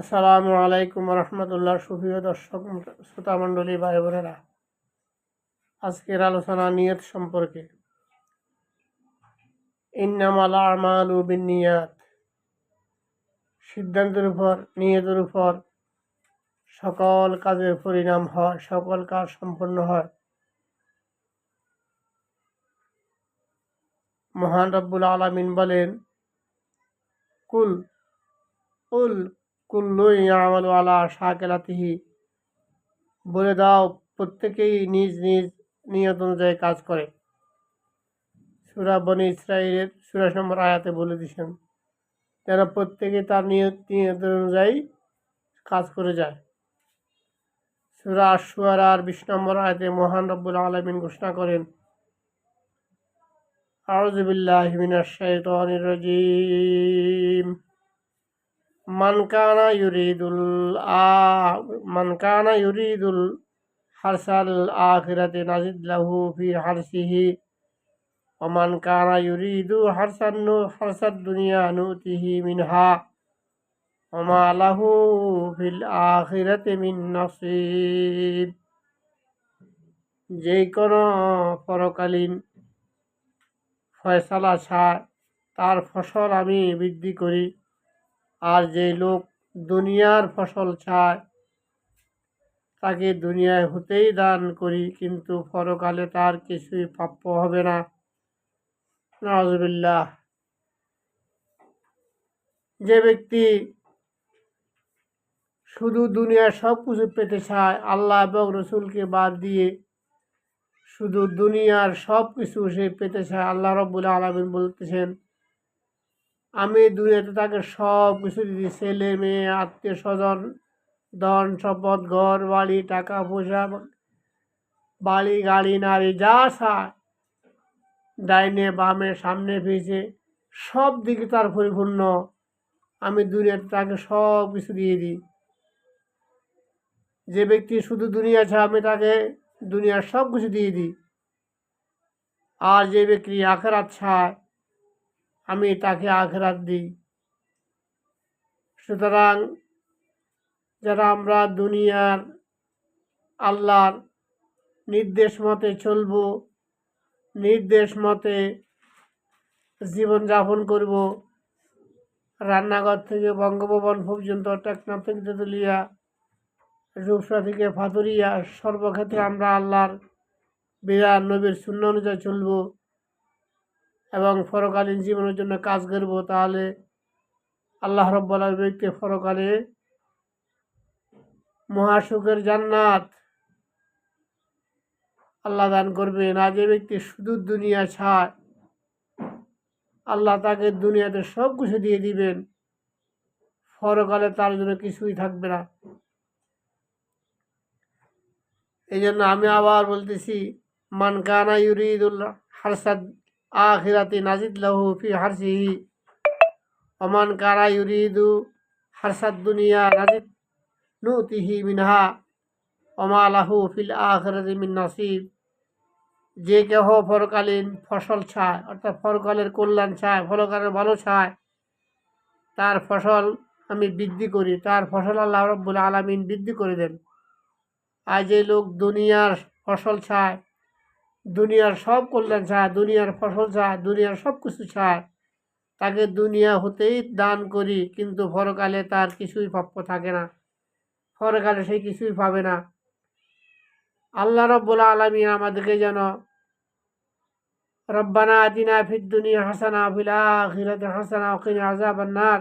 আসসালামু আলাইকুম রহমতুল্লাহ, সুপ্রিয় দর্শক, শ্রোতা মণ্ডলী, ভাই বোনেরা। আজকের আলোচনা নিয়ত সম্পর্কে। ইন্নামাল আমাল ও বিনিয়াত সিদ্ধান্তের উপর, নিয়তের উপর সকল কাজের পরিণাম হয়, সকল কাজ সম্পন্ন হয়। মহান রব্বুল আলামিন বলেন, কুল কুল কুল্লুই আমালু আলা শাকেলাতিহি। বলে দাও, প্রত্যেকেই নিজ নিজ নিয়ত অনুযায়ী কাজ করে। সুরা বনি ইসরায়েলের সুরা নম্বর আয়াতে বলে দিয়েছেন, যেন প্রত্যেকে তার নিয়ত নিয়ত অনুযায়ী কাজ করে যায়। সুরা আশুয়ার আর বিশ নম্বর আয়াতে মহান রব্বুল আলমিন ঘোষণা করেন, আউযু বিল্লাহি মিনাশ শাইতানির মান কানা ইউরিদুল আ মান কানা ইউরিদুল হারসাল আখিরাতে নাজিদ লাহু ফি হারসিহি ওমান কানা ইউরিদু হারসান হারসাদ দুনিয়া নুতিহি মিনহা ওমা লাহু ফিল আখিরাতে মিন নসিব যে কোনো পরকালীন ফয়সালা ছাড় তার ফসল আমি বৃদ্ধি করি। আর যে লোক দুনিয়ার ফসল চায়, তাকে দুনিয়ায় হতেই দান করি, কিন্তু পরকালে তার কিছুই প্রাপ্য হবে না। নজবিল্লাহ যে ব্যক্তি শুধু দুনিয়ার সব কিছু পেতে চায়, আল্লাহ এবং রসুলকে বাদ দিয়ে শুধু দুনিয়ার সব কিছু সে পেতে চায়, আল্লাহ রব্বুল আলমিন বলতেছেন আমি দুনিয়াতে তাকে সব কিছু দিদি ছেলে, মেয়ে, আত্মীয় স্বজন, ধন সম্পদ, ঘর, বাড়ি, টাকা, পয়সা, বাড়ি, গাড়ি, নারী, যা চায়, ডাইনে, বামে, সামনে, পিছে, সব দিকে তার পরিপূর্ণ। আমি দুনিয়াতে তাকে সব কিছু দিয়ে দিই। যে ব্যক্তি শুধু দুনিয়া চায় আমি তাকে দুনিয়ার সব কিছু দিয়ে দিই। আর যে ব্যক্তি আখেরাত চায় আমি তাকে আখেরাত দিই। সুতরাং যারা আমরা দুনিয়ার আল্লাহর নির্দেশ মতে চলব, নির্দেশ মতে জীবনযাপন করব, রান্নাঘর থেকে বঙ্গভবন পর্যন্ত টেকনাফ থেকে তেতুলিয়া, রূপসা থেকে ফাতুরিয়া, সর্বক্ষেত্রে আমরা আল্লাহর বিরাট নবীর শূন্য অনুযায়ী চলব। এবং পরকালীন জীবনের জন্য কাজ করব, তাহলে আল্লাহ রব্বাল ব্যক্তি পরকালে মহাসুখের জান্নাত আল্লাহ দান করবে না যে ব্যক্তি শুধু দুনিয়া ছায়, আল্লাহ তাকে দুনিয়াতে সব কিছু দিয়ে দিবেন। পরকালে তার জন্য কিছুই থাকবে না। এই জন্য আমি আবার বলতেছি মানকানা ইউরিদুল্লাহ হারসাদ আখিরাতি নাজিদ লাহু ফি হারসিহি। ওমান কারা ইউরিদু হারসাদ দুনিয়া নাজিদ নুতিহি মিনহা, ওমা লাহু ফিল আখিরাতি মিন নাসিব। যে কেহ ফরকালীন ফসল ছায় অর্থাৎ ফরকালের কল্যাণ চায়, পরকালের ভালো চায়, তার ফসল আমি বৃদ্ধি করি, তার ফসল আল্লাহ রব্বুল আলমিন বৃদ্ধি করে দেন। আর যে লোক দুনিয়ার ফসল চায় দুনিয়ার সব কল্যাণ চায়, দুনিয়ার ফসল চায়, দুনিয়ার সব কিছু চায়। তাকে দুনিয়া হতেই দান করি, কিন্তু পরকালে তার কিছুই প্রাপ্য থাকে না। পরকালে সে কিছুই পাবে না। আল্লাহ রব্বুল আলমী আমাদেরকে যেন রব্বানা আদিনা ফিদ দুনিয়া হাসানা, ফিলা আখিরাতে হাসানা ওকিনে আজাব নার।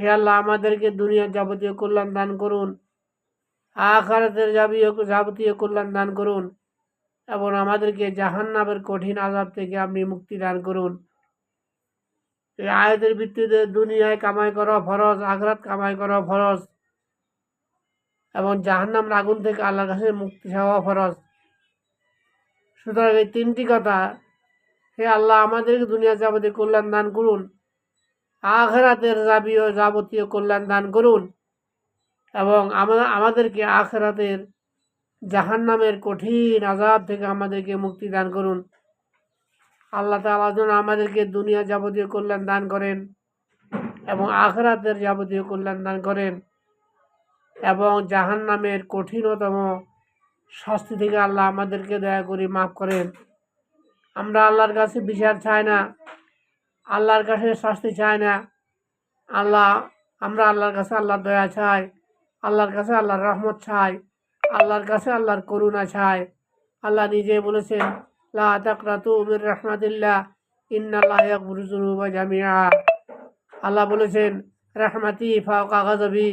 হে আল্লাহ, আমাদেরকে দুনিয়ার যাবতীয় কল্যাণ দান করুন। আখারাতের যাবতীয় কল্যাণ দান করুন। এবং আমাদেরকে জাহান্নাবের কঠিন আজাব থেকে আপনি মুক্তি দান করুন। এই আয়াতের ভিত্তিতে দুনিয়ায় কামাই করা ফরজ, আখরাত কামাই করা ফরজ এবং জাহান্নামের আগুন থেকে আল্লাহর কাছে মুক্তি চাওয়া ফরজ। সুতরাং এই তিনটি কথা, হে আল্লাহ, আমাদেরকে দুনিয়া যাবতীয় কল্যাণ দান করুন, আখরাতের যাবীয় যাবতীয় কল্যাণ দান করুন এবং আমাদেরকে আখরাতের জাহান নামের কঠিন আজাব থেকে আমাদেরকে মুক্তি দান করুন। আল্লাহ তালা যেন আমাদেরকে দুনিয়া যাবতীয় কল্যাণ দান করেন এবং আখরাতের যাবতীয় কল্যাণ দান করেন এবং জাহান নামের কঠিনতম শাস্তি থেকে আল্লাহ আমাদেরকে দয়া করে মাফ করেন। আমরা আল্লাহর কাছে বিচার চাই না, আল্লাহর কাছে শাস্তি চাই না। আল্লাহ, আমরা আল্লাহর কাছে আল্লাহর দয়া চাই, আল্লাহর কাছে আল্লাহর রহমত চাই। আল্লাহর কাছে আল্লাহর করুণা চাই আল্লাহ নিজে বলেছেন তাকরাতু আল্লাহ বলেছেন, রহমাতি ফাওকা গাজবি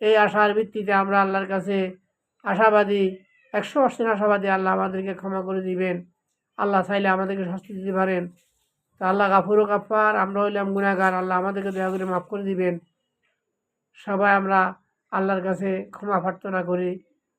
এই আশার ভিত্তিতে আমরা আল্লাহর কাছে আশাবাদী, একশো পার্সেন্ট আশাবাদী আল্লাহ আমাদেরকে ক্ষমা করে দিবেন। আল্লাহ চাইলে আমাদেরকে শাস্তি দিতে পারেন। তা আল্লাহ গাফুর গাফার আমরা হইলাম গুণাগার আল্লাহ আমাদেরকে দয়া করে মাফ করে দিবেন। সবাই আমরা আল্লাহর কাছে ক্ষমা প্রার্থনা করি।